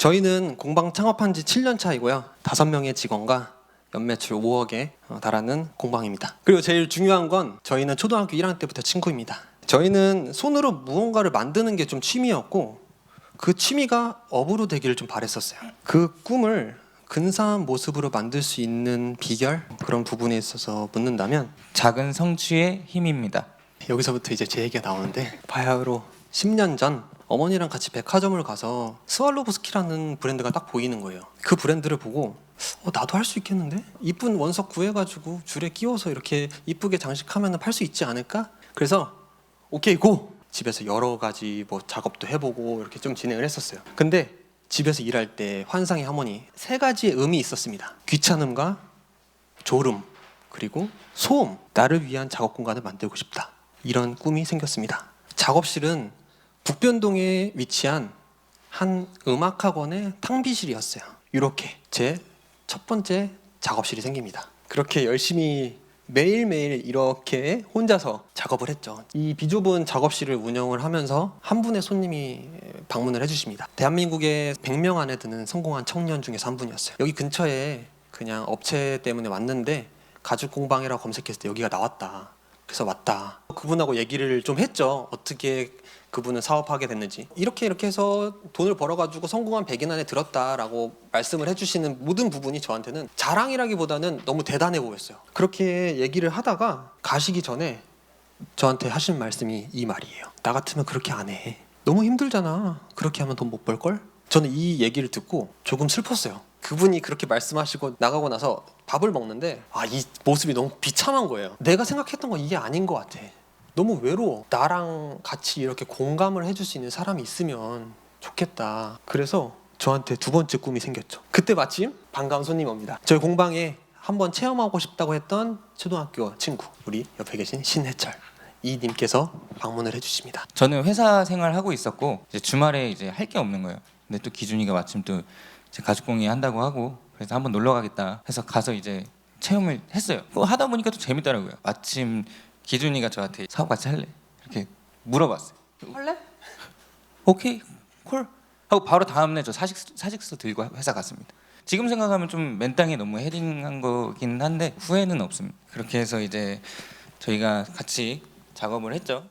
저희는 공방 창업한 지 7년 차이고요. 다섯 명의 직원과 연매출 5억에 달하는 공방입니다. 그리고 제일 중요한 건 저희는 초등학교 1학년 때부터 친구입니다. 저희는 손으로 무언가를 만드는 게 좀 취미였고 그 취미가 업으로 되기를 좀 바랬었어요. 그 꿈을 근사한 모습으로 만들 수 있는 비결 그런 부분에 있어서 묻는다면 작은 성취의 힘입니다. 여기서부터 이제 제 얘기가 나오는데 바야흐로 10년 전 어머니랑 같이 백화점을 가서 스왈로브스키라는 브랜드가 딱 보이는 거예요. 그 브랜드를 보고 어, 나도 할 수 있겠는데? 이쁜 원석 구해가지고 줄에 끼워서 이렇게 이쁘게 장식하면 팔 수 있지 않을까? 그래서 오케이 고! 집에서 여러 가지 뭐 작업도 해보고 이렇게 좀 진행을 했었어요. 근데 집에서 일할 때 환상의 하모니 세 가지의 음이 있었습니다. 귀찮음과 졸음 그리고 소음 나를 위한 작업 공간을 만들고 싶다 이런 꿈이 생겼습니다 작업실은 북변동에 위치한 한 음악학원의 탕비실이었어요. 이렇게 제 첫 번째 작업실이 생깁니다. 그렇게 열심히 매일매일 이렇게 혼자서 작업을 했죠. 이 비좁은 작업실을 운영을 하면서 한 분의 손님이 방문을 해주십니다. 대한민국에 100명 안에 드는 성공한 청년 중에서 한 분이었어요. 여기 근처에 그냥 업체 때문에 왔는데 가죽 공방이라고 검색했을 때 여기가 나왔다. 그래서 왔다. 그분하고 얘기를 좀 했죠. 어떻게 그분은 사업하게 됐는지. 이렇게 이렇게 해서 돈을 벌어가지고 성공한 100인 안에 들었다라고 말씀을 해주시는 모든 부분이 저한테는 자랑이라기보다는 너무 대단해 보였어요. 그렇게 얘기를 하다가 가시기 전에 저한테 하신 말씀이 이 말이에요. 나 같으면 그렇게 안 해. 너무 힘들잖아. 그렇게 하면 돈 못 벌 걸? 저는 이 얘기를 듣고 조금 슬펐어요. 그분이 그렇게 말씀하시고 나가고 나서 밥을 먹는데 아 이 모습이 너무 비참한 거예요. 내가 생각했던 건 이게 아닌 것 같아. 너무 외로워. 나랑 같이 이렇게 공감을 해줄 수 있는 사람이 있으면 좋겠다. 그래서 저한테 두 번째 꿈이 생겼죠. 그때 마침 반가운 손님 옵니다. 저희 공방에 한번 체험하고 싶다고 했던 초등학교 친구 우리 옆에 계신 신해철 이 님께서 방문을 해주십니다. 저는 회사 생활 하고 있었고 이제 주말에 이제 할 게 없는 거예요. 근데 또 기준이가 마침 또 제 가죽공예 한다고 하고 그래서 한번 놀러 가겠다 해서 가서 이제 체험을 했어요. 그거 하다 보니까 또 재밌더라고요. 마침 기준이가 저한테 사업 같이 할래? 이렇게 물어봤어요. 할래? 오케이 콜 하고 바로 다음날 저 사직 사직서 들고 회사 갔습니다. 지금 생각하면 좀 맨땅에 너무 헤딩한 거긴 한데 후회는 없습니다. 그렇게 해서 이제 저희가 같이 작업을 했죠.